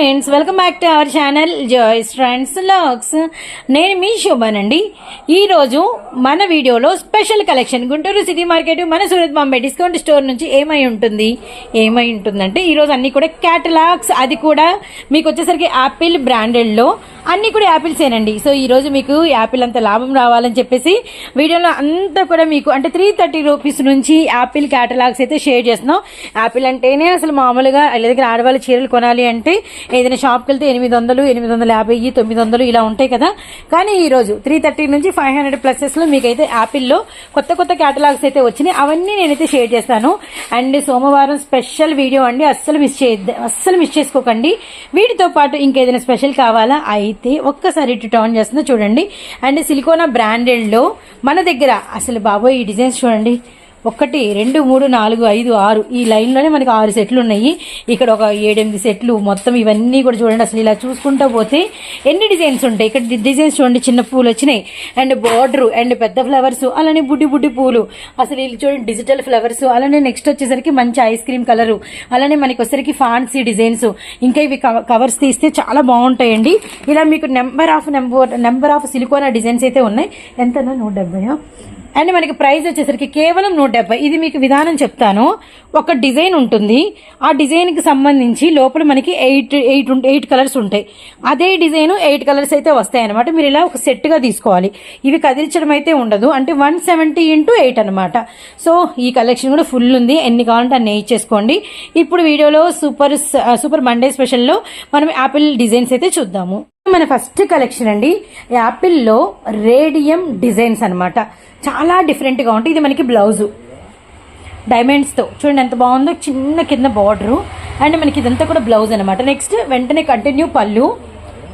Friends welcome back to our channel joys friends lakhs నేను మీ శోభానండి. ఈరోజు మన వీడియోలో special collection Guntur city market మన సూరత్ బాంబే డిస్కౌంట్ స్టోర్ నుంచి ఏమై ఉంటుంది? ఏమై ఉంటుందంటే ఈరోజు అన్ని కూడా క్యాటలాగ్స్ అది కూడా మీకు వచ్చేసరికి యాపిల్ బ్రాండెడ్లో అన్ని కూడా యాపిల్సేనండి సో ఈరోజు మీకు యాపిల్ అంత లాభం రావాలని చెప్పేసి వీడియోలో అంతా కూడా మీకు అంటే త్రీ థర్టీ రూపీస్ నుంచి యాపిల్ క్యాటలాగ్స్ అయితే షేర్ చేస్తున్నాం. యాపిల్ అంటేనే అసలు మామూలుగా వాళ్ళ దగ్గర ఆడవాళ్ళు చీరలు కొనాలి అంటే ఏదైనా షాప్కి వెళ్తే ఎనిమిది వందలు ఎనిమిది వందల యాభై తొమ్మిది వందలు ఇలా ఉంటాయి కదా. కానీ ఈరోజు త్రీ థర్టీ నుంచి ఫైవ్ హండ్రెడ్ ప్లసెస్లో మీకైతే యాపిల్లో కొత్త కొత్త క్యాటలాగ్స్ అయితే వచ్చినాయి. అవన్నీ నేనైతే షేర్ చేస్తాను. అండ్ సోమవారం స్పెషల్ వీడియో అండి. అస్సలు మిస్ చేయద్దు అస్సలు మిస్ చేసుకోకండి. వీటితో పాటు ఇంకేదైనా స్పెషల్ కావాలా? అయితే ఒక్కసారి ఇటు టర్న్ చేస్తుందో చూడండి. అండ్ సిలికోనా బ్రాండెడ్లో మన దగ్గర అసలు బాబోయ్ ఈ డిజైన్స్ చూడండి. ఒకటి రెండు మూడు నాలుగు ఐదు ఆరు. ఈ లైన్లోనే మనకి ఆరు సెట్లు ఉన్నాయి ఇక్కడ ఒక ఏడెనిమిది సెట్లు మొత్తం ఇవన్నీ కూడా చూడండి. అసలు ఇలా చూసుకుంటూ పోతే ఎన్ని డిజైన్స్ ఉంటాయి? ఇక్కడ డిజైన్స్ చూడండి. చిన్న పూలు వచ్చినాయి. అండ్ బార్డర్ అండ్ పెద్ద ఫ్లవర్స్ అలానే బుడ్డి బుడ్డి పూలు. అసలు ఇది చూడండి డిజిటల్ ఫ్లవర్స్. అలానే నెక్స్ట్ వచ్చేసరికి మంచి ఐస్ క్రీమ్ కలరు. అలానే మనకి వచ్చేసరికి ఫాన్సీ డిజైన్స్. ఇంకా ఇవి కవ- కవర్స్ తీస్తే చాలా బాగుంటాయండి. ఇలా మీకు number of number number of సిలికోనా designs అయితే ఉన్నాయి. ఎంత నూట డెబ్బై అండ్ మనకి ప్రైస్ వచ్చేసరికి కేవలం నూట డెబ్బై. ఇది మీకు విధానం చెప్తాను. ఒక డిజైన్ ఉంటుంది. ఆ డిజైన్కి సంబంధించి లోపల మనకి ఎయిట్ ఎయిట్ ఎయిట్ కలర్స్ ఉంటాయి. అదే డిజైన్ ఎయిట్ కలర్స్ అయితే వస్తాయి అనమాట మీరు ఇలా ఒక సెట్గా తీసుకోవాలి. ఇవి కదిలించడం అయితే ఉండదు. అంటే వన్ సెవెంటీ ఇంటూ ఎయిట్ అనమాట సో ఈ కలెక్షన్ కూడా ఫుల్ ఉంది. ఎన్ని కావాలంటే అన్ని ఇచ్చేసుకోండి. ఇప్పుడు వీడియోలో సూపర్ సూపర్ మండే స్పెషల్లో మనం యాపిల్ డిజైన్స్ అయితే చూద్దాము. మన ఫస్ట్ కలెక్షన్ అండి. యాపిల్లో రేడియం డిజైన్స్ అన్నమాట. చాలా డిఫరెంట్గా ఉంటాయి. ఇది మనకి బ్లౌజు డైమండ్స్తో చూడండి ఎంత బాగుందో. చిన్న కింద బార్డరు అండ్ మనకి ఇదంతా కూడా బ్లౌజ్ అనమాట నెక్స్ట్ వెంటనే కంటిన్యూ పళ్ళు.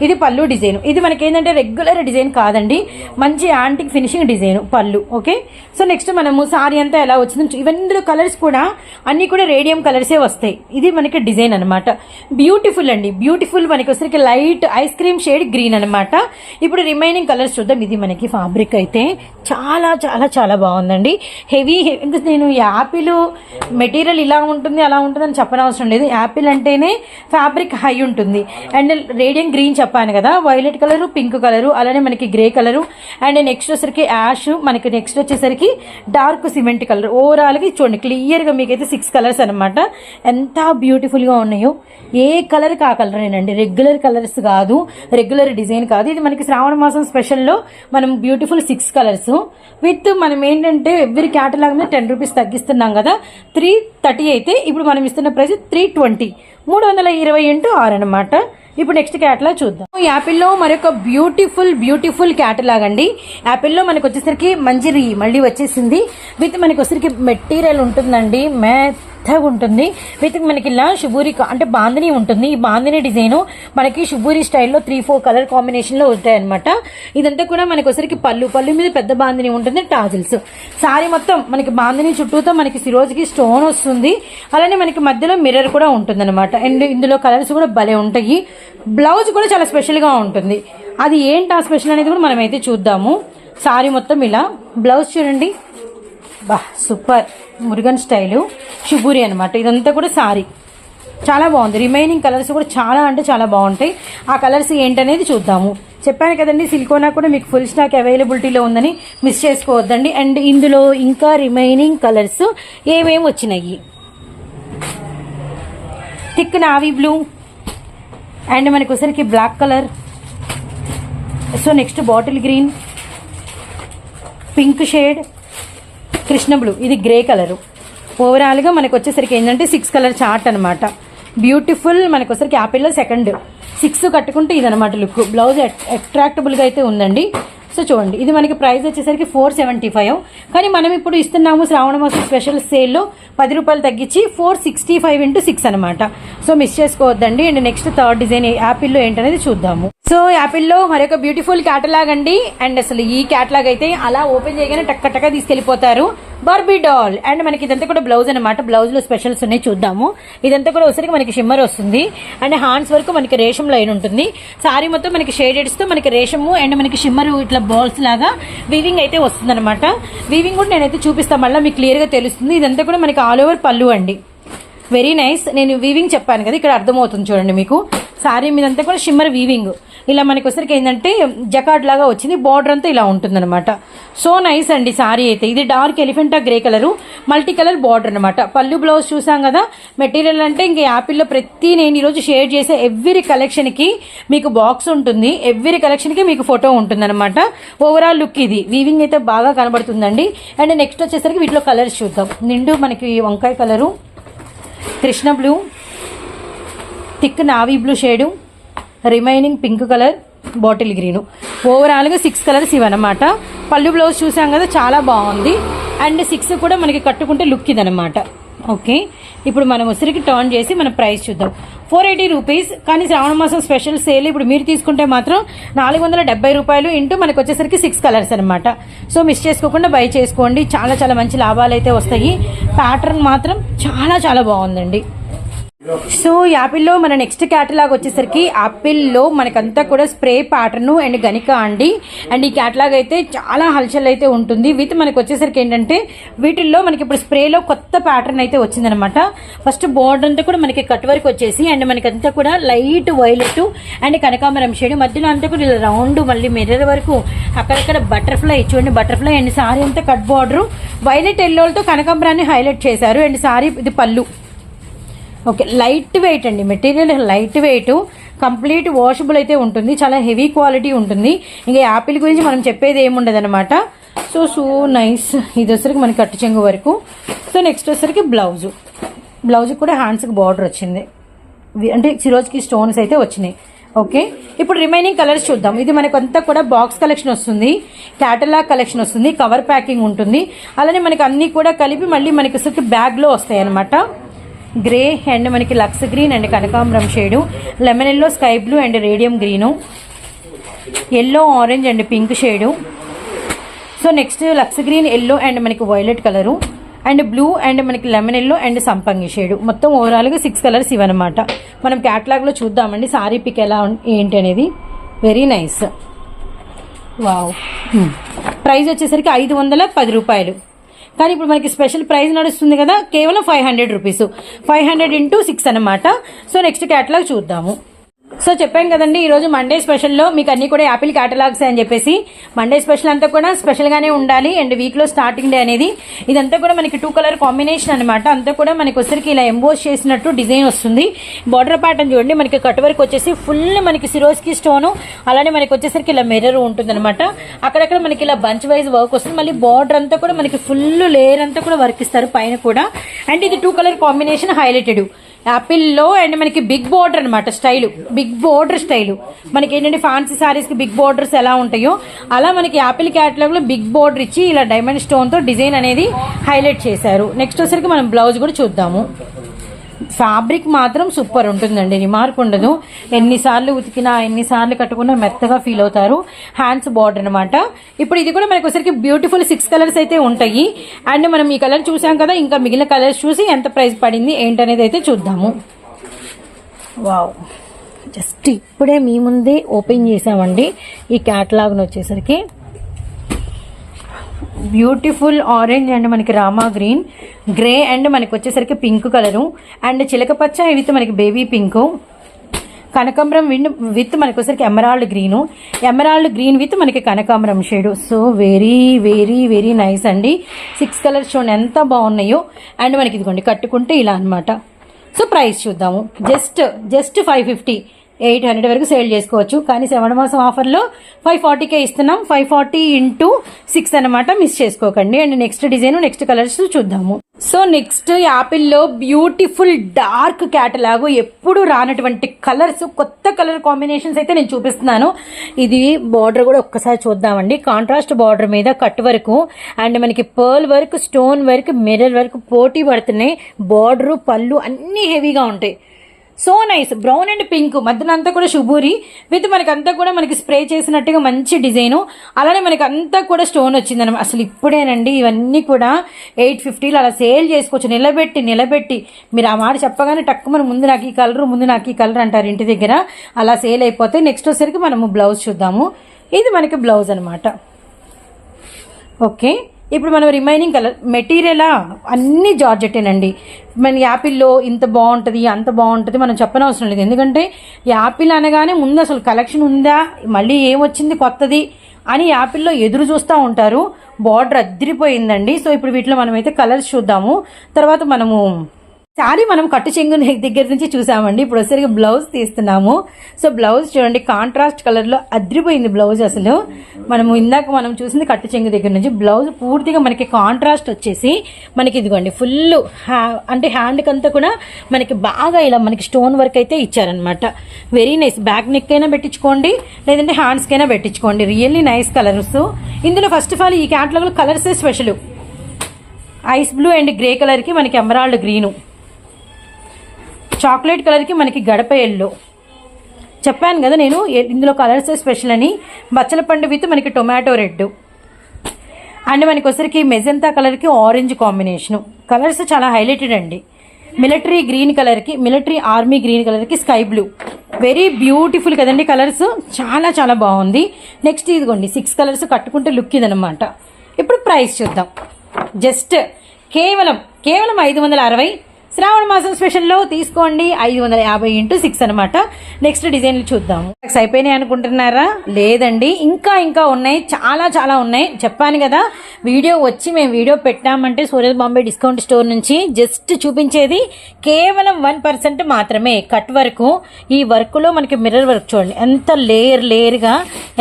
ఇది పళ్ళు డిజైన్. ఇది మనకి ఏంటంటే రెగ్యులర్ డిజైన్ కాదండి. మంచి యాంటిక్ ఫినిషింగ్ డిజైన్ పళ్ళు ఓకే? సో నెక్స్ట్ మనము సారీ అంతా ఎలా వచ్చిందో ఇవన్నీ కలర్స్ కూడా అన్ని కూడా రేడియం కలర్సే వస్తాయి. ఇది మనకి డిజైన్ అనమాట బ్యూటిఫుల్ అండి. బ్యూటిఫుల్ మనకి వచ్చరికి light ice cream shade green అనమాట ఇప్పుడు రిమైనింగ్ కలర్స్ చూద్దాం. ఇది మనకి ఫ్యాబ్రిక్ అయితే చాలా చాలా చాలా బాగుందండి. హెవీ ఇంకా నేను యాపిల్ మెటీరియల్ ఇలా ఉంటుంది అలా ఉంటుంది అని చెప్పనవసరం లేదు. యాపిల్ అంటేనే ఫ్యాబ్రిక్ హై ఉంటుంది. అండ్ రేడియం గ్రీన్ చెప్పాను కదా వైలెట్ కలర్ పింక్ కలర్ అలానే మనకి గ్రే కలర్ అండ్ నెక్స్ట్ వచ్చేసరికి యాష్ మనకి నెక్స్ట్ వచ్చేసరికి డార్క్ సిమెంట్ కలర్. ఓవరాల్గా చూడండి క్లియర్గా మీకైతే సిక్స్ కలర్స్ అనమాట ఎంత బ్యూటిఫుల్గా ఉన్నాయో. ఏ కలర్ కా కలరేనండి రెగ్యులర్ కలర్స్ కాదు రెగ్యులర్ డిజైన్ కాదు. ఇది మనకి శ్రావణ మాసం స్పెషల్లో మనం బ్యూటిఫుల్ సిక్స్ కలర్స్ విత్ మనం ఏంటంటే ఎవ్రీ క్యాటలాగ్ మీద టెన్ రూపీస్ తగ్గిస్తున్నాం కదా త్రీ థర్టీ అయితే ఇప్పుడు మనం ఇస్తున్న ప్రైస్ త్రీ ట్వంటీ మూడు వందల ఇరవై ఇంటూ ఆరు అనమాట ఇప్పుడు నెక్స్ట్ క్యాటలాగ్ చూద్దాం. యాపిల్లో మరొక బ్యూటిఫుల్ బ్యూటిఫుల్ క్యాటలాగ్ అండి యాపిల్లో మనకు వచ్చేసరికి మంజిరి మళ్ళీ వచ్చేసింది. విత్ మనకి వచ్చేసరికి మెటీరియల్ ఉంటుందండి. మెత్తగా ఉంటుంది. విత్ మనకి ఇలా శుభూరి అంటే బాందిని ఉంటుంది. ఈ బాందిని డిజైన్ మనకి శుభూరి స్టైల్లో త్రీ ఫోర్ కలర్ కాంబినేషన్లో ఉంటాయి అనమాట ఇదంతా కూడా మనకి ఒకసారికి పళ్ళు పళ్ళు మీద పెద్ద బాందిని ఉంటుంది టాజిల్స్. సారీ మొత్తం మనకి బాందిని చుట్టూతో మనకి సిరోజ్కి స్టోన్ వస్తుంది. అలానే మనకి మధ్యలో మిర్రర్ కూడా ఉంటుంది అనమాట అండ్ ఇందులో కలర్స్ కూడా భలే ఉంటాయి. బ్లౌజ్ కూడా చాలా స్పెషల్గా ఉంటుంది. అది ఏంటి ఆ స్పెషల్ అనేది కూడా మనమైతే చూద్దాము. సారీ మొత్తం ఇలా. బ్లౌజ్ చూడండి. బా సూపర్. మురుగన్ స్టైలు. షుగూరి అనమాట ఇదంతా కూడా సారీ. చాలా బాగుంది. రిమైనింగ్ కలర్స్ కూడా చాలా అంటే చాలా బాగుంటాయి. ఆ కలర్స్ ఏంటనేది చూద్దాము. చెప్పాను కదండి సిలికోనా కూడా మీకు ఫుల్ స్టాక్ అవైలబిలిటీలో ఉందని మిస్ చేసుకోవద్దండి. అండ్ ఇందులో ఇంకా రిమైనింగ్ కలర్స్ ఏమేమి వచ్చినాయి? Thick navy blue. అండ్ మనకు వచ్చరికి black colour. So next bottle green. Pink shade. Krishna blue. ఇది గ్రే కలరు. ఓవరాల్గా మనకు వచ్చేసరికి ఏంటంటే సిక్స్ కలర్ చార్ట్ అనమాట బ్యూటిఫుల్ మనకు వచ్చేసరికి యాపిల్లో సెకండ్ సిక్స్ కట్టుకుంటే ఇదనమాట లుక్. బ్లౌజ్ అట్రాక్టబుల్గా అయితే ఉందండి. సో చూడండి ఇది మనకి ప్రైస్ వచ్చేసరికి ఫోర్ సెవెంటీ ఫైవ్ కానీ మనం ఇప్పుడు ఇస్తున్నాము శ్రావణ మాసం స్పెషల్ సేల్లో పది రూపాయలు తగ్గించి four sixty five into six అనమాట సో మిస్ చేసుకోవద్దండి అండ్ నెక్స్ట్ థర్డ్ డిజైన్ యాపిల్లో ఏంటనేది చూద్దాము. సో యాపిల్లో మరొక బ్యూటిఫుల్ క్యాటలాగ్ అండి అండ్ అసలు ఈ క్యాటలాగ్ అయితే అలా ఓపెన్ చేయగానే టక్క టక్క తీసుకెళ్ళిపోతారు బార్బీ డాల్. అండ్ మనకి ఇదంతా కూడా బ్లౌజ్ అనమాట బ్లౌజ్లో స్పెషల్స్ ఉన్నాయి చూద్దాము. ఇదంతా కూడా వచ్చరికి మనకి షిమ్మర్ వస్తుంది. అండ్ హ్యాండ్స్ వరకు మనకి రేషం లైన్ ఉంటుంది. సారీ మొత్తం మనకి షేడెడ్స్తో మనకి రేషము అండ్ మనకి షిమ్మర్ ఇట్లా బాల్స్ లాగా వీవింగ్ అయితే వస్తుంది అనమాట వీవింగ్ కూడా నేనైతే చూపిస్తాను. మళ్ళీ మీకు క్లియర్గా తెలుస్తుంది. ఇదంతా కూడా మనకి ఆల్ ఓవర్ పళ్ళు అండి. Very nice. నేను వీవింగ్ చెప్పాను కదా ఇక్కడ అర్థమవుతుంది చూడండి మీకు. శారీ మీదంతా కూడా షిమ్మర్ వీవింగ్ ఇలా మనకి వచ్చరికి ఏంటంటే జకాట్ లాగా వచ్చింది బార్డర్ అంతా ఇలా ఉంటుందన్నమాట. సో నైస్ అండి శారీ అయితే. ఇది dark Elephanta grey colour multi colour border అనమాట పళ్ళు బ్లౌజ్ చూసాం కదా మెటీరియల్ అంటే ఇంక యాపిల్లో ప్రతి నేను ఈరోజు షేర్ చేసే ఎవ్రీ కలెక్షన్కి మీకు బాక్స్ ఉంటుంది. ఎవ్రీ కలెక్షన్కి మీకు ఫోటో ఉంటుందన్నమాట. ఓవరాల్ లుక్ ఇది. వీవింగ్ అయితే బాగా కనబడుతుందండి. అండ్ నెక్స్ట్ వచ్చేసరికి వీటిలో కలర్స్ చూద్దాం. నిండు మనకి వంకాయ colour Krishna blue thick navy blue shade remaining pink colour bottle green. ఓవరాల్గా సిక్స్ కలర్స్ ఇవన్నమాట. పళ్ళు బ్లౌజ్ చూసాం కదా చాలా బాగుంది. అండ్ సిక్స్ కూడా మనకి కట్టుకుంటే లుక్ ఇదనమాట ఓకే? ఇప్పుడు మనం ఉసిరికి టర్న్ చేసి మన ప్రైస్ చూద్దాం. ఫోర్ ఎయిటీ రూపీస్ కానీ శ్రావణ మాసం స్పెషల్ సేల్ ఇప్పుడు మీరు తీసుకుంటే మాత్రం నాలుగు వందల డెబ్బై రూపాయలు ఇంటూ మనకు వచ్చేసరికి సిక్స్ కలర్స్ అనమాట సో మిస్ చేసుకోకుండా బై చేసుకోండి. చాలా చాలా మంచి లాభాలు అయితే వస్తాయి. ప్యాటర్న్ మాత్రం చాలా చాలా బాగుందండి. సో యాపిల్లో మన నెక్స్ట్ క్యాటలాగ్ వచ్చేసరికి యాపిల్లో మనకంతా కూడా స్ప్రే ప్యాటర్న్ అండ్ గనిక అండి. అండ్ ఈ క్యాటలాగ్ అయితే చాలా హల్చల్ అయితే ఉంటుంది. విత్ మనకి వచ్చేసరికి ఏంటంటే వీటిల్లో మనకి ఇప్పుడు స్ప్రేలో కొత్త ప్యాటర్న్ అయితే వచ్చిందనమాట ఫస్ట్ బోర్డర్ అంతా కూడా మనకి కట్ వర్క్ వచ్చేసి అండ్ మనకంతా కూడా లైట్ వైలెట్ అండ్ కనకాంబరం షేడ్ మధ్యలో అంతా కూడా ఇలా రౌండ్ మళ్ళీ మిర్రర్ వరకు అక్కడక్కడ బటర్ఫ్లై చూడండి బటర్ఫ్లై అండ్ సారీ అంతా కట్ బార్డర్ వైలెట్ ఎల్లోలతో కనకాంబరాన్ని హైలైట్ చేశారు. అండ్ సారీ ఇది పళ్ళు. ఓకే లైట్ వెయిట్ అండి. Material light weight complete washable అయితే ఉంటుంది. చాలా హెవీ క్వాలిటీ ఉంటుంది. ఇంకా యాపిల్ గురించి మనం చెప్పేది ఏముండదు అనమాట సో సో నైస్. ఇది వచ్చరికి మనకి కట్టు చెంగు వరకు. సో నెక్స్ట్ వచ్చరికి బ్లౌజు. బ్లౌజ్ కూడా హ్యాండ్స్కి బార్డర్ వచ్చింది. అంటే సిరోజ్కి స్టోన్స్ అయితే వచ్చినాయి. ఓకే ఇప్పుడు రిమైనింగ్ కలర్స్ చూద్దాం. ఇది మనకు అంతా కూడా బాక్స్ కలెక్షన్ వస్తుంది. క్యాటలాగ్ కలెక్షన్ వస్తుంది. కవర్ ప్యాకింగ్ ఉంటుంది. అలానే మనకి అన్నీ కూడా కలిపి మళ్ళీ మనకి వచ్చరికి బ్యాగ్లో వస్తాయి అనమాట గ్రే అండ్ మనకి లక్స్ గ్రీన్ అండ్ కనకాంబరం shade. Lemon yellow sky blue and radium green. Yellow orange and pink shade. So next lux green yellow and మనకి violet colour. And blue and మనకి లెమన్ ఎల్లో అండ్ సంపంగి shade. మొత్తం ఓవరాల్గా six colours ఇవన్నమాట. మనం క్యాటలాగ్లో చూద్దామండి sorry pick ఎలా ఏంటి అనేది. Very nice. వావ్. ప్రైస్ వచ్చేసరికి ఐదు వందల పది రూపాయలు. కానీ ఇప్పుడు మనకి స్పెషల్ ప్రైస్ నడుస్తుంది కదా కేవలం five hundred rupees five hundred into six అనమాట సో నెక్స్ట్ క్యాటలాగ్ చూద్దాము. సో చెప్పాం కదండి ఈరోజు మండే స్పెషల్లో మీకు అన్ని కూడా యాపిల్ క్యాటలాగ్స్ అని చెప్పేసి. మండే స్పెషల్ అంతా కూడా స్పెషల్గానే ఉండాలి. అండ్ వీక్లో స్టార్టింగ్ డే అనేది. ఇదంతా కూడా మనకి టూ కలర్ కాంబినేషన్ అనమాట అంతా కూడా మనకి వచ్చరికి ఇలా ఎంబోస్ చేసినట్టు డిజైన్ వస్తుంది. బార్డర్ ప్యాటర్న్ చూడండి మనకి కట్ వర్క్ వచ్చేసి ఫుల్ మనకి సిరోస్కి స్టోన్ అలానే మనకి వచ్చేసరికి ఇలా మిర్రర్ ఉంటుంది అనమాట అక్కడక్కడ మనకి ఇలా బంచ్ వైజ్ వర్క్ వస్తుంది. మళ్ళీ బార్డర్ అంతా కూడా మనకి ఫుల్ లేయర్ అంతా కూడా వర్క్ ఇస్తారు పైన కూడా. అండ్ ఇది టూ కలర్ కాంబినేషన్ హైలైటెడ్ యాపిల్లో అండ్ మనకి బిగ్ బోర్డర్ అనమాట స్టైల్. Big border style. మనకి ఏంటంటే ఫ్యాన్సీ సారీస్కి బిగ్ బోర్డర్స్ ఎలా ఉంటాయో అలా మనకి యాపిల్ క్యాటలాగ్లో బిగ్ బోర్డర్ ఇచ్చి ఇలా డైమండ్ స్టోన్తో డిజైన్ అనేది హైలైట్ చేశారు. నెక్స్ట్ వచ్చరికి మనం బ్లౌజ్ కూడా చూద్దాము. ఫ్యాబ్రిక్ మాత్రం సూపర్ ఉంటుందండి. రిమార్క్ ఉండదు. ఎన్నిసార్లు ఉతికినా ఎన్నిసార్లు కట్టుకున్నా మెత్తగా ఫీల్ అవుతారు. హ్యాండ్స్ బార్డర్ అనమాట ఇప్పుడు ఇది కూడా మనకు ఒకసారికి బ్యూటిఫుల్ సిక్స్ కలర్స్ అయితే ఉంటాయి. అండ్ మనం ఈ కలర్ చూసాం కదా ఇంకా మిగిలిన కలర్స్ చూసి ఎంత ప్రైస్ పడింది ఏంటనేది అయితే చూద్దాము. వావ్. జస్ట్ ఇప్పుడే మీ ముందే ఓపెన్ చేసామండి ఈ క్యాటలాగ్ను వచ్చేసరికి. బ్యూటిఫుల్ ఆరెంజ్ అండ్ మనకి రామా గ్రీన్. గ్రే అండ్ మనకి వచ్చేసరికి పింక్ కలరు. అండ్ చిలక పచ్చ విత్ మనకి బేబీ పింక్. కనకాంబరం విన్ విత్ మనకి వచ్చేసరికి emerald green. Emerald green with మనకి కనకాంబరం shade. So very very very nice అండి. సిక్స్ కలర్స్ చూడండి ఎంత బాగున్నాయో. అండ్ మనకి ఇదిగోండి కట్టుకుంటే ఇలా అన్నమాట. సో ప్రైస్ చూద్దాము. Just just five fifty. Eight hundred వరకు సేల్ చేసుకోవచ్చు. కానీ సెవెన్ మాసం ఆఫర్లో ఫైవ్ ఫార్టీకే ఇస్తున్నాం. ఫైవ్ ఫార్టీ ఇంటూ సిక్స్ అనమాట మిస్ చేసుకోకండి. And next design next colours చూద్దాము. సో నెక్స్ట్ యాపిల్లో బ్యూటిఫుల్ డార్క్ క్యాటలాగ్ ఎప్పుడు రానటువంటి కలర్స్ కొత్త కలర్ కాంబినేషన్స్ అయితే నేను చూపిస్తున్నాను. ఇది బార్డర్ కూడా ఒక్కసారి చూద్దామండి. కాంట్రాస్ట్ బార్డర్ మీద కట్ వరకు అండ్ మనకి pearl work stone work mirror work పోటీ పడుతున్నాయి. బార్డర్ పళ్ళు అన్నీ హెవీగా ఉంటాయి. So nice. Brown and pink. మధ్యన అంతా కూడా శుభూరి. విత్ మనకి అంతా కూడా మనకి స్ప్రే చేసినట్టుగా మంచి డిజైన్. అలానే మనకి అంతా కూడా స్టోన్ వచ్చిందనమాట అసలు ఇప్పుడేనండి ఇవన్నీ కూడా ఎయిట్ ఫిఫ్టీలో అలా సేల్ చేసుకోవచ్చు. నిలబెట్టి నిలబెట్టి. మీరు ఆ మాట చెప్పగానే టక్కు మన ముందు నాకు ఈ కలర్ ముందు నాకు ఈ కలర్ అంటారు ఇంటి దగ్గర. అలా సేల్ అయిపోతే నెక్స్ట్ వచ్చేసరికి మనము బ్లౌజ్ చూద్దాము. ఇది మనకి బ్లౌజ్ అనమాట. ఓకే. ఇప్పుడు మనం రిమైనింగ్ కలర్ మెటీరియలా అన్నీ జార్జెట్టేనండి మన యాపిల్లో ఇంత బాగుంటుంది అంత బాగుంటుంది మనం చెప్పనవసరం లేదు. ఎందుకంటే యాపిల్ అనగానే ముందు అసలు కలెక్షన్ ఉందా? మళ్ళీ ఏమొచ్చింది కొత్తది? అని యాపిల్లో ఎదురు చూస్తూ ఉంటారు. బార్డర్ అద్దరిపోయిందండి. సో ఇప్పుడు వీటిలో మనమైతే కలర్స్ చూద్దాము. తర్వాత మనము శారీ మనం కట్టు చెంగు దగ్గర నుంచి చూసామండి. ఇప్పుడు వచ్చేసరికి బ్లౌజ్ తీస్తున్నాము. సో బ్లౌజ్ చూడండి కాంట్రాస్ట్ కలర్లో అద్రిపోయింది బ్లౌజ్ అసలు. మనము ఇందాక మనం చూసింది కట్టు చెంగు దగ్గర నుంచి. బ్లౌజ్ పూర్తిగా మనకి కాంట్రాస్ట్ వచ్చేసి మనకి ఇదిగోండి ఫుల్ అంటే హ్యాండ్కి అంతా కూడా మనకి బాగా ఇలా మనకి స్టోన్ వర్క్ అయితే ఇచ్చారనమాట వెరీ నైస్ బ్యాక్ నెక్ అయినా పెట్టించుకోండి లేదంటే హ్యాండ్స్కైనా పెట్టించుకోండి. రియల్లీ నైస్ కలర్స్ ఇందులో ఫస్ట్ ఆఫ్ ఆల్ ఈ క్యాట్లాగ్లో కలర్సే special ice blue and grey కలర్కి మనకి ఎమరాల్డ్ గ్రీను చాక్లెట్ కలర్కి మనకి గడప ఎల్లో చెప్పాను కదా నేను ఇందులో కలర్స్ స్పెషల్ అని. బచ్చల పండు విత్ మనకి టొమాటో రెడ్ అండ్ మనకి వచ్చరికి మెజంతా కలర్కి ఆరెంజ్ కాంబినేషను కలర్స్ చాలా హైలైటెడ్ అండి. మిలిటరీ గ్రీన్ కలర్కి మిలిటరీ ఆర్మీ గ్రీన్ కలర్కి స్కై బ్లూ వెరీ బ్యూటిఫుల్ కదండి కలర్స్ చాలా చాలా బాగుంది. నెక్స్ట్ ఇదిగోండి సిక్స్ కలర్స్ కట్టుకుంటే లుక్ ఇదనమాట ఇప్పుడు ప్రైస్ చూద్దాం. జస్ట్ కేవలం కేవలం ఐదు వందల అరవై శ్రావణ మాసం స్పెషల్లో తీసుకోండి. ఐదు వందల యాభై ఇంటూ సిక్స్ అనమాట నెక్స్ట్ డిజైన్లు చూద్దాము అయిపోయినాయి అనుకుంటున్నారా? లేదండి. ఇంకా ఇంకా ఉన్నాయి. చాలా చాలా ఉన్నాయి. చెప్పాను కదా వీడియో వచ్చి మేము వీడియో పెట్టామంటే సూరజ్ బాంబే డిస్కౌంట్ స్టోర్ నుంచి జస్ట్ చూపించేది కేవలం వన్ పర్సెంట్ మాత్రమే కట్ వర్క్. ఈ వర్క్లో మనకి మిర్రర్ వర్క్ చూడండి. ఎంత లేయర్ లేయర్గా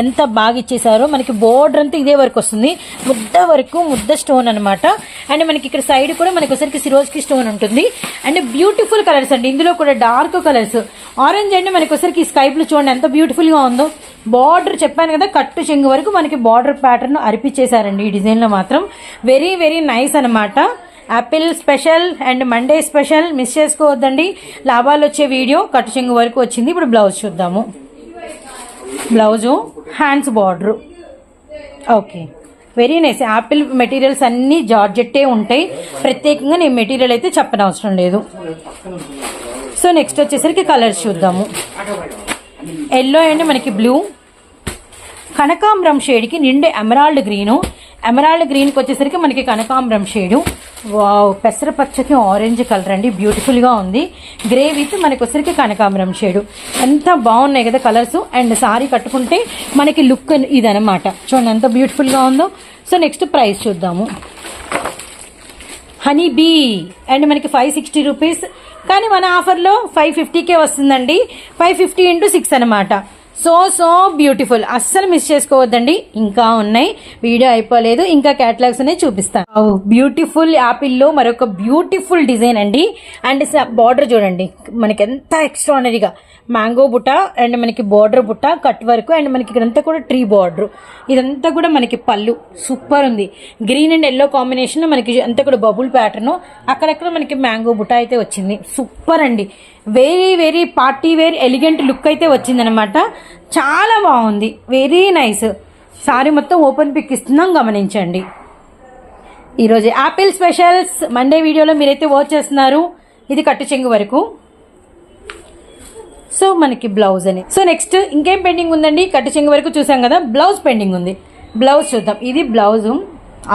ఎంత బాగా ఇచ్చేసారో మనకి బోర్డర్ అంతా ఇదే వర్క్ వస్తుంది. ముద్ద వరకు ముద్ద స్టోన్ అనమాట అండ్ మనకి ఇక్కడ సైడ్ కూడా మనకి ఒకసారికి సిరోజ్కి స్టోన్ ఉంటుంది. అండ్ బ్యూటిఫుల్ కలర్స్ అండి. ఇందులో కూడా డార్క్ కలర్స్ ఆరెంజ్ అండి మనకి ఒకసారికి స్కై బ్లూ చూడండి ఎంత బ్యూటిఫుల్గా ఉందో. బార్డర్ చెప్పాను కదా కట్టు చెంగు వరకు మనకి బార్డర్ ప్యాటర్న్ అరిపించేశారండి ఈ డిజైన్లో మాత్రం. వెరీ వెరీ నైస్ అనమాట apple special and Monday special miss చేసుకోవద్దండి. లాభాలు వచ్చే వీడియో కట్టు చెంగు వరకు వచ్చింది. ఇప్పుడు బ్లౌజ్ చూద్దాము. Blouse hands border okay very nice. Apple materials అన్నీ జార్జెట్టే ఉంటాయి. ప్రత్యేకంగా నేను మెటీరియల్ అయితే చెప్పనవసరం లేదు. సో నెక్స్ట్ వచ్చేసరికి కలర్స్ చూద్దాము. ఎల్లో అండ్ మనకి బ్లూ. కనకాంబరం షేడ్కి నిండే ఎమరాల్డ్ గ్రీను. ఎమరాల్డ్ గ్రీన్కి వచ్చేసరికి మనకి కనకాంబరం షేడు. వావ్ పెసరపచ్చకి ఆరెంజ్ కలర్ అండి. బ్యూటిఫుల్గా ఉంది. గ్రే విత్ మనకి వచ్చరికి కనకాంబరం షేడు. ఎంత బాగున్నాయి కదా కలర్స్. అండ్ సారీ కట్టుకుంటే మనకి లుక్ ఇదనమాట చూడండి ఎంత బ్యూటిఫుల్గా ఉందో. సో నెక్స్ట్ ప్రైస్ చూద్దాము. హనీ బీ అండ్ మనకి ఫైవ్ సిక్స్టీ రూపీస్ కానీ మన ఆఫర్లో ఫైవ్ ఫిఫ్టీకే వస్తుందండి. ఫైవ్ ఫిఫ్టీ ఇంటూ సిక్స్ అనమాట సో సో బ్యూటిఫుల్ అస్సలు మిస్ చేసుకోవద్దండి. ఇంకా ఉన్నాయి. వీడియో అయిపోలేదు. ఇంకా క్యాటలాగ్స్ ఉన్నాయి. చూపిస్తాను బ్యూటిఫుల్ యాపిల్లో మరొక బ్యూటిఫుల్ డిజైన్ అండి. అండ్ బార్డర్ చూడండి. మనకి ఎంత ఎక్స్ట్రానరీగా మ్యాంగో బుట్ట అండ్ మనకి బార్డర్ బుట్ట కట్ వర్క్ అండ్ మనకి ఇక్కడంతా కూడా ట్రీ బార్డర్ ఇదంతా కూడా మనకి పళ్ళు. సూపర్ ఉంది. గ్రీన్ అండ్ ఎల్లో కాంబినేషన్ మనకి అంతా కూడా బబుల్ ప్యాటర్న్ అక్కడక్కడ మనకి మ్యాంగో బుట్ట అయితే వచ్చింది. సూపర్ అండి. Very very party wear elegant look అయితే వచ్చిందనమాట చాలా బాగుంది. వెరీ నైస్ సారీ మొత్తం ఓపెన్ పిక్ ఇస్తున్నాం గమనించండి. ఈరోజు యాపిల్ స్పెషల్స్ మండే వీడియోలో మీరైతే వాచ్ చేస్తున్నారు. ఇది కట్టు చెంగు వరకు. సో మనకి బ్లౌజ్ అని. సో నెక్స్ట్ ఇంకేం పెండింగ్ ఉందండి? కట్టు చెంగు వరకు చూసాం కదా బ్లౌజ్ పెండింగ్ ఉంది. బ్లౌజ్ చూద్దాం. ఇది బ్లౌజు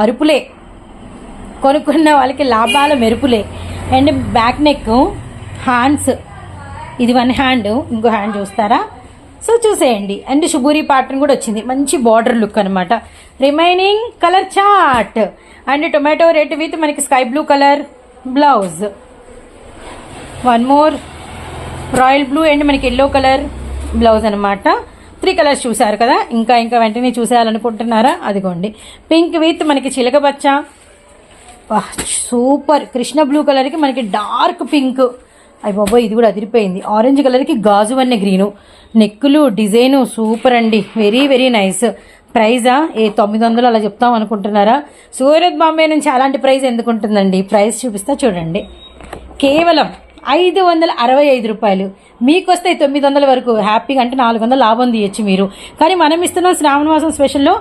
అరుపులే. కొనుక్కున్న వాళ్ళకి లాభాల మెరుపులే. And back neck hands. ఇది వన్ హ్యాండ్ ఇంకో హ్యాండ్ చూస్తారా? సో చూసేయండి. అండ్ షుబూరి ప్యాటర్న్ కూడా వచ్చింది. మంచి బార్డర్ లుక్ అనమాట remaining colour chart and tomato red with మనకి sky blue colour blouse one more royal blue and మనకి ఎల్లో కలర్ బ్లౌజ్ అనమాట త్రీ కలర్స్ చూసారు కదా? ఇంకా ఇంకా వెంటనే చూసేయాలనుకుంటున్నారా? అదిగోండి. పింక్ విత్ మనకి చిలకబచ్చ సూపర్. కృష్ణ బ్లూ కలర్కి మనకి డార్క్ పింక్ అయ్యి బాబోయ్ ఇది కూడా అదిరిపోయింది. ఆరెంజ్ కలర్కి గాజు అన్న గ్రీను నెక్కులు డిజైను సూపర్ అండి. వెరీ వెరీ నైస్ ప్రైజా ఏ తొమ్మిది వందలు అలా చెప్తాం అనుకుంటున్నారా? సూరత్ బాంబే నుంచి అలాంటి ప్రైస్ ఎందుకు ఉంటుందండి? ప్రైస్ చూపిస్తా చూడండి. కేవలం ఐదు వందల అరవై ఐదు రూపాయలు. మీకు వస్తాయి తొమ్మిది వందల వరకు హ్యాపీగా అంటే నాలుగు వందల లాభం తీయచ్చు మీరు. కానీ మనం ఇస్తున్నాం శ్రావణ మాసం స్పెషల్లో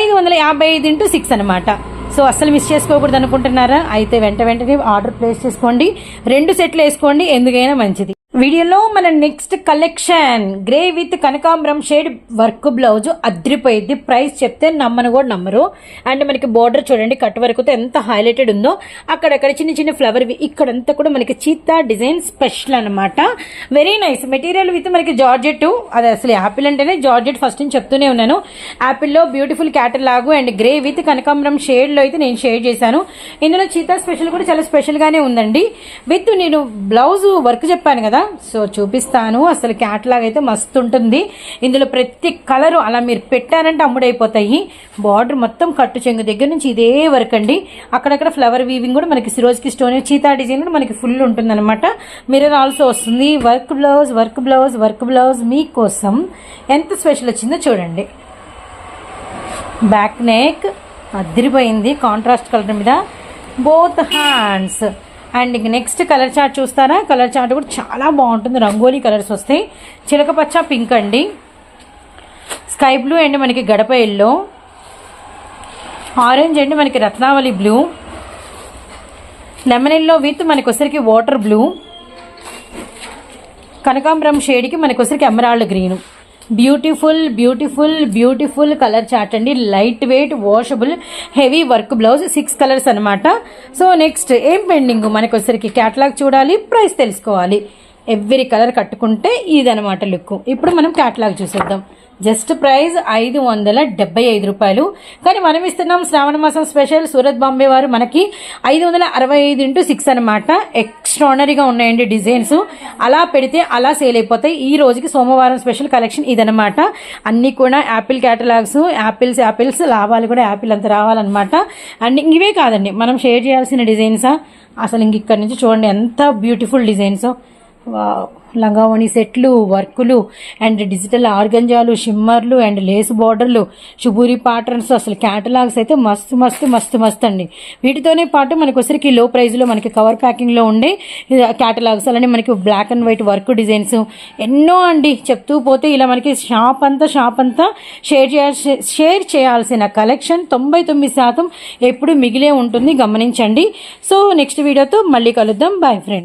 ఐదు వందల యాభై ఐదు ఇంటూ సిక్స్ అనమాట సో అస్సలు మిస్ చేసుకోకూడదు అనుకుంటున్నారా అయితే వెంట వెంటనే ఆర్డర్ ప్లేస్ చేసుకోండి. రెండు సెట్లు వేసుకోండి. ఎందుకైనా మంచిది. వీడియోలో మన నెక్స్ట్ కలెక్షన్ గ్రే విత్ కనకాంబరం షేడ్ వర్క్ బ్లౌజ్ అద్రిపోయింది. ప్రైస్ చెప్తే నమ్మను కూడా నమ్మరు. అండ్ మనకి బోర్డర్ చూడండి కట్ వరకు ఎంత హైలైటెడ్ ఉందో. అక్కడక్కడ చిన్న చిన్న ఫ్లవర్ ఇక్కడంతా కూడా మనకి చీతా డిజైన్ స్పెషల్ అనమాట వెరీ నైస్ మెటీరియల్ విత్ మనకి జార్జెట్ అది అసలు యాపిల్ అంటేనే జార్జెట్ ఫస్ట్ నుంచి చెప్తూనే ఉన్నాను. యాపిల్లో beautiful catalogue and grey with కనకాంబరం షేడ్లో అయితే నేను షేర్ చేశాను. ఇందులో చీతా స్పెషల్ కూడా చాలా స్పెషల్గానే ఉందండి. విత్ నేను బ్లౌజ్ వర్క్ చెప్పాను కదా సో చూపిస్తాను. అసలు క్యాట్లాగ్ అయితే మస్తు ఉంటుంది. ఇందులో ప్రతి కలరు అలా మీరు పెట్టారంటే అమ్ముడైపోతాయి. బార్డర్ మొత్తం కట్టు చెంగు దగ్గర నుంచి ఇదే వర్క్ అండి. అక్కడక్కడ ఫ్లవర్ వీవింగ్ కూడా మనకి సిరోజ్కి స్టోన్ చీతా డిజైన్ కూడా మనకి ఫుల్ ఉంటుంది అనమాట మిర్రర్ ఆల్సో వస్తుంది. Work blouse work blouse work blouse మీకోసం ఎంత స్పెషల్ వచ్చిందో చూడండి. బ్యాక్ నెక్ అదిరిపోయింది. కాంట్రాస్ట్ కలర్ మీద. Both hands. అండ్ ఇంక నెక్స్ట్ కలర్ చార్ట్ చూస్తారా? కలర్ చార్ట్ కూడా చాలా బాగుంటుంది. రంగోలీ కలర్స్ వస్తాయి. చిలకపచ్చ పింక్ అండి. స్కై బ్లూ అండ్ మనకి గడప ఎల్లో ఆరెంజ్ అండి మనకి రత్నావళి బ్లూ లెమన్ ఎల్లో విత్ మనకొసరికి వాటర్ బ్లూ కనకాంబరం షేడ్కి మనకొసరికి వచ్చరికి emerald green beautiful beautiful beautiful colour chart అండి. Light weight washable heavy work blouse six colours అనమాట సో నెక్స్ట్ ఏం పెండింగ్ మనకు వచ్చరికి క్యాటలాగ్ చూడాలి ప్రైస్ తెలుసుకోవాలి. ఎవ్రీ కలర్ కట్టుకుంటే ఇదనమాట లుక్. ఇప్పుడు మనం క్యాటలాగ్ చూసేద్దాం. జస్ట్ ప్రైస్ ఐదు వందల డెబ్బై ఐదు రూపాయలు. కానీ మనం ఇస్తున్నాం శ్రావణ మాసం స్పెషల్ సూరత్ బాంబే వారు మనకి ఐదు వందల అరవై ఐదు ఇంటూ సిక్స్ అనమాట ఎక్స్ట్రానరీగా ఉన్నాయండి డిజైన్స్. అలా పెడితే అలా సేల్ అయిపోతాయి. ఈ రోజుకి సోమవారం స్పెషల్ కలెక్షన్ ఇదనమాట అన్ని కూడా యాపిల్ క్యాటలాగ్స్ యాపిల్స్ యాపిల్స్ లాభాలు కూడా యాపిల్ అంత రావాలన్నమాట. అండ్ ఇవే కాదండి మనం షేర్ చేయాల్సిన డిజైన్సా? అసలు ఇంక ఇక్కడ నుంచి చూడండి ఎంత బ్యూటిఫుల్ డిజైన్స్. లంగావణి సెట్లు వర్కులు అండ్ డిజిటల్ ఆర్గంజాలు షిమ్మర్లు అండ్ లేస్ బార్డర్లు షుబూరి ప్యాటర్న్స్ అసలు క్యాటలాగ్స్ అయితే మస్తు మస్తు మస్తు మస్తు అండి. వీటితోనే పాటు మనకు వచ్చరికి లో ప్రైస్లో మనకి కవర్ ప్యాకింగ్లో ఉండే క్యాటలాగ్స్ అలానే మనకి black and white work designs ఎన్నో అండి. చెప్తూ పోతే ఇలా మనకి షాప్ అంతా షాప్ అంతా షేర్ చేయాల్సి షేర్ చేయాల్సిన కలెక్షన్ తొంభై తొమ్మిది శాతం ఎప్పుడు మిగిలే ఉంటుంది. గమనించండి. సో నెక్స్ట్ వీడియోతో మళ్ళీ కలుద్దాం. Boy friend